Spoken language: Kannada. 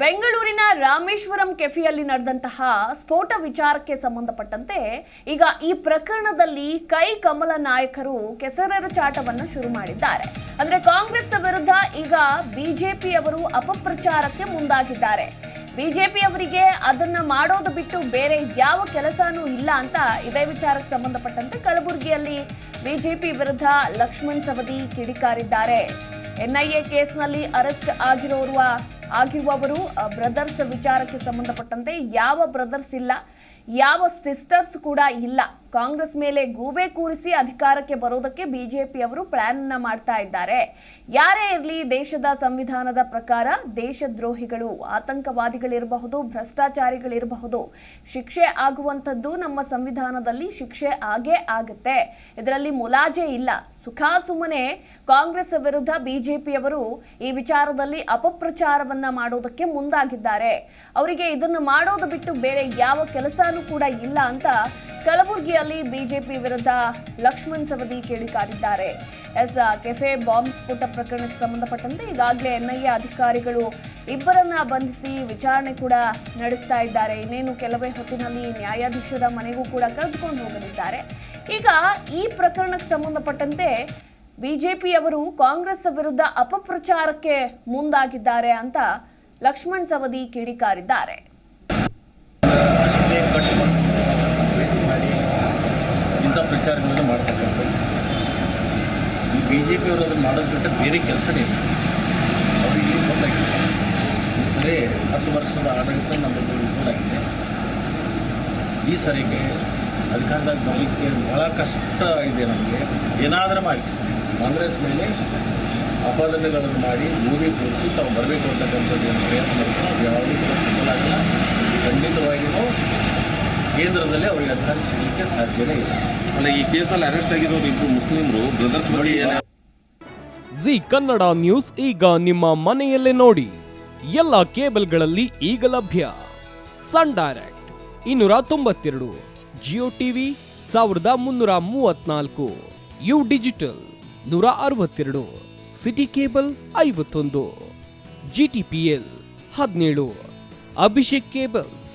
ಬೆಂಗಳೂರಿನ ರಾಮೇಶ್ವರಂ ಕೆಫೆಯಲ್ಲಿ ನಡೆದಂತಹ ಸ್ಫೋಟ ವಿಚಾರಕ್ಕೆ ಸಂಬಂಧಪಟ್ಟಂತೆ ಈಗ ಈ ಪ್ರಕರಣದಲ್ಲಿ ಕೈ ಕಮಲ ನಾಯಕರು ಕೆಸರರ ಚಾಟವನ್ನು ಶುರು ಮಾಡಿದ್ದಾರೆ. ಅಂದ್ರೆ ಕಾಂಗ್ರೆಸ್ ವಿರುದ್ಧ ಈಗ ಬಿಜೆಪಿಯವರು ಅಪಪ್ರಚಾರಕ್ಕೆ ಮುಂದಾಗಿದ್ದಾರೆ. ಬಿಜೆಪಿ ಅವರಿಗೆ ಅದನ್ನ ಮಾಡೋದು ಬಿಟ್ಟು ಬೇರೆ ಯಾವ ಕೆಲಸನೂ ಇಲ್ಲ ಅಂತ ಇದೇ ವಿಚಾರಕ್ಕೆ ಸಂಬಂಧಪಟ್ಟಂತೆ ಕಲಬುರಗಿಯಲ್ಲಿ ಬಿಜೆಪಿ ವಿರುದ್ಧ ಲಕ್ಷ್ಮಣ್ ಸವದಿ ಕಿಡಿಕಾರಿದ್ದಾರೆ. ಎನ್ಐಎ ಕೇಸ್ನಲ್ಲಿ ಅರೆಸ್ಟ್ ಆಗಿರೋರುವ ಆಗಿರುವವರು ಬ್ರದರ್ಸ್ ವಿಚಾರಕ್ಕೆ ಸಂಬಂಧಪಟ್ಟಂತೆ ಯಾವ ಬ್ರದರ್ಸ್ ಇಲ್ಲ ಯಾವ ಸಿಸ್ಟರ್ಸ್ ಕೂಡ ಇಲ್ಲ. ಕಾಂಗ್ರೆಸ್ ಮೇಲೆ ಗೂಬೆ ಕೂರಿಸಿ ಅಧಿಕಾರಕ್ಕೆ ಬರೋದಕ್ಕೆ ಬಿಜೆಪಿ ಪ್ಲಾನ್ ಅನ್ನ ಮಾಡ್ತಾ ಇದ್ದಾರೆ. ಯಾರೇ ಇರಲಿ ದೇಶದ ಸಂವಿಧಾನದ ಪ್ರಕಾರ ದೇಶದ್ರೋಹಿಗಳು, ಆತಂಕವಾದಿಗಳಿರಬಹುದು, ಭ್ರಷ್ಟಾಚಾರಿಗಳಿರಬಹುದು, ಶಿಕ್ಷೆ ಆಗುವಂಥದ್ದು ನಮ್ಮ ಸಂವಿಧಾನದಲ್ಲಿ ಶಿಕ್ಷೆ ಆಗೇ ಆಗುತ್ತೆ. ಇದರಲ್ಲಿ ಮುಲಾಜೆ ಇಲ್ಲ. ಸುಖಾ ಸುಮ್ಮನೆ ಕಾಂಗ್ರೆಸ್ ವಿರುದ್ಧ ಬಿಜೆಪಿಯವರು ಈ ವಿಚಾರದಲ್ಲಿ ಅಪಪ್ರಚಾರವನ್ನ ಮಾಡೋದಕ್ಕೆ ಮುಂದಾಗಿದ್ದಾರೆ. ಅವರಿಗೆ ಇದನ್ನು ಮಾಡೋದು ಬಿಟ್ಟು ಬೇರೆ ಯಾವ ಕೆಲಸನೂ ಕೂಡ ಇಲ್ಲ ಅಂತ ಕಲಬುರಗಿಯಲ್ಲಿ ಬಿಜೆಪಿ ವಿರುದ್ಧ ಲಕ್ಷ್ಮಣ್ ಸವದಿ ಕೇಳಿಕಾರಿದ್ದಾರೆ. ಎಸ್, ಕೆಫೆ ಬಾಂಬ್ ಸ್ಫೋಟ ಪ್ರಕರಣಕ್ಕೆ ಸಂಬಂಧಪಟ್ಟಂತೆ ಈಗಾಗಲೇ ಎನ್ಐಎ ಅಧಿಕಾರಿಗಳು ಇಬ್ಬರನ್ನ ಬಂಧಿಸಿ ವಿಚಾರಣೆ ಕೂಡ ನಡೆಸ್ತಾ ಇದ್ದಾರೆ. ಇನ್ನೇನು ಕೆಲವೇ ಹೊತ್ತಿನಲ್ಲಿ ನ್ಯಾಯಾಧೀಶರ ಮನೆಗೂ ಕೂಡ ಕರೆದುಕೊಂಡು ಹೋಗಲಿದ್ದಾರೆ. ಈಗ ಈ ಪ್ರಕರಣಕ್ಕೆ ಸಂಬಂಧಪಟ್ಟಂತೆ ಬಿಜೆಪಿಯವರು ಕಾಂಗ್ರೆಸ್ ವಿರುದ್ಧ ಅಪಪ್ರಚಾರಕ್ಕೆ ಮುಂದಾಗಿದ್ದಾರೆ ಅಂತ ಲಕ್ಷ್ಮಣ್ ಸವದಿ ಕಿಡಿಕಾರಿದ್ದಾರೆ ಅಷ್ಟೇ ಕಟ್ ಮಾಡಿ ಭೇಟಿ ಮಾಡಿ ಇಂಥ ಪ್ರಚಾರಗಳನ್ನು ಮಾಡ್ತಕ್ಕಂಥದ್ದು ಈ ಬಿ ಜೆ ಪಿಯವರು ಅದನ್ನು ಮಾಡೋದು ಬಿಟ್ಟು ಬೇರೆ ಕೆಲಸನೇ ಇಲ್ಲ. ಅವರಿಗೆ ಗೊತ್ತಾಗಿದೆ ಈ ಸರಿ ಹತ್ತು ವರ್ಷದ ಆಡಳಿತ ನಮ್ಮದು ವಿಫಲಾಗಿದೆ ಈ ಸರಿಗೆ ಅಧಿಕಾರದಾಗ ಬರಲಿಕ್ಕೆ ಭಾಳ ಕಷ್ಟ ಇದೆ ನಮಗೆ. ಏನಾದರೂ ಮಾಡಿ. ಕಾಂಗ್ರೆಸ್ ಮೇಲೆ ಅಪಾದನೆಗಳನ್ನು ಮಾಡಿ ಮೂವಿ ತೋರಿಸಿ ತಾವು ಬರಬೇಕು ಅಂತಕ್ಕಂಥದ್ದು ಏನು ಪ್ರಯತ್ನ ಮಾಡ್ತಾರೆ. ಅದು ಯಾವುದೂ ಕೂಡ ಸಫಲ ಆಗಿಲ್ಲ. ಖಂಡಿತವಾಗಿಯೂ ಕೇಂದ್ರದಲ್ಲಿ ಅವರಿಗೆ ಅಧಿಕಾರ ಸಿಗಲಿಕ್ಕೆ ಸಾಧ್ಯನೇ ಇಲ್ಲ. ಅಲ್ಲ ಈ ಕೇಸಲ್ಲಿ ಅರೆಸ್ಟ್ ಆಗಿರೋರು ಇಬ್ಬರು ಮುಸ್ಲಿಮರು ಬ್ರದರ್ಸ್ ಬಳಿ ಜಿ ಕನ್ನಡ ನ್ಯೂಸ್ ಈಗ ನಿಮ್ಮ ಮನೆಯಲ್ಲೇ ನೋಡಿ. ಎಲ್ಲ ಕೇಬಲ್ಗಳಲ್ಲಿ ಈಗ ಲಭ್ಯ. ಸನ್ ಡೈರೆಕ್ಟ್ ಇನ್ನೂರ ತೊಂಬತ್ತೆರಡು ಜಿಯೋ ಟಿವಿ ಸಾವಿರದ ಮುನ್ನೂರ ಮೂವತ್ನಾಲ್ಕು ಯು ಡಿಜಿಟಲ್ ನೂರ ಅರವತ್ತೆರಡು ಸಿಟಿ ಕೇಬಲ್ ಐವತ್ತೊಂದು ಜಿ ಟಿ ಪಿ ಎಲ್ ಹದಿನೇಳು ಅಭಿಷೇಕ್ ಕೇಬಲ್ಸ್